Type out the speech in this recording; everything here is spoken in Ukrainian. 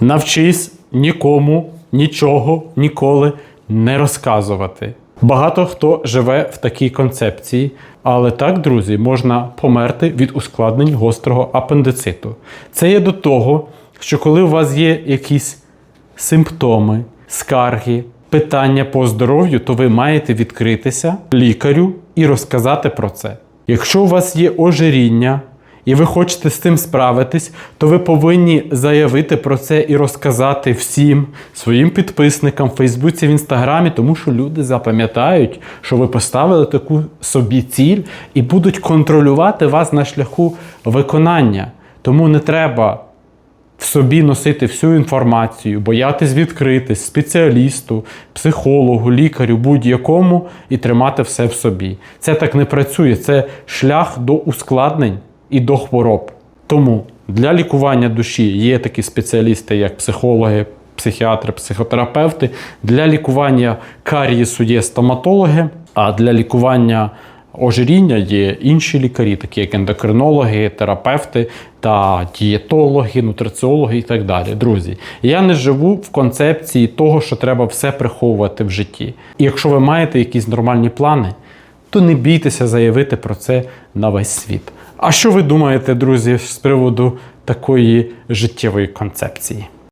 Навчись нікому нічого ніколи не розказувати. Багато хто живе в такій концепції, але так, друзі, можна померти від ускладнень гострого апендициту. Це є до того, що коли у вас є якісь симптоми, скарги, питання по здоров'ю, то ви маєте відкритися лікарю і розказати про це. Якщо у вас є ожиріння, і ви хочете з цим справитись, то ви повинні заявити про це і розказати всім своїм підписникам в Фейсбуці, в Інстаграмі, тому що люди запам'ятають, що ви поставили таку собі ціль і будуть контролювати вас на шляху виконання. Тому не треба в собі носити всю інформацію, боятись відкритись спеціалісту, психологу, лікарю, будь-якому і тримати все в собі. Це так не працює. Це шлях до ускладнень і до хвороб. Тому для лікування душі є такі спеціалісти, як психологи, психіатри, психотерапевти. Для лікування карієсу є стоматологи, а для лікування ожиріння є інші лікарі, такі як ендокринологи, терапевти та дієтологи, нутриціологи і так далі. Друзі, я не живу в концепції того, що треба все приховувати в житті. І якщо ви маєте якісь нормальні плани, то не бійтеся заявити про це на весь світ. А що ви думаєте, друзі, з приводу такої життєвої концепції?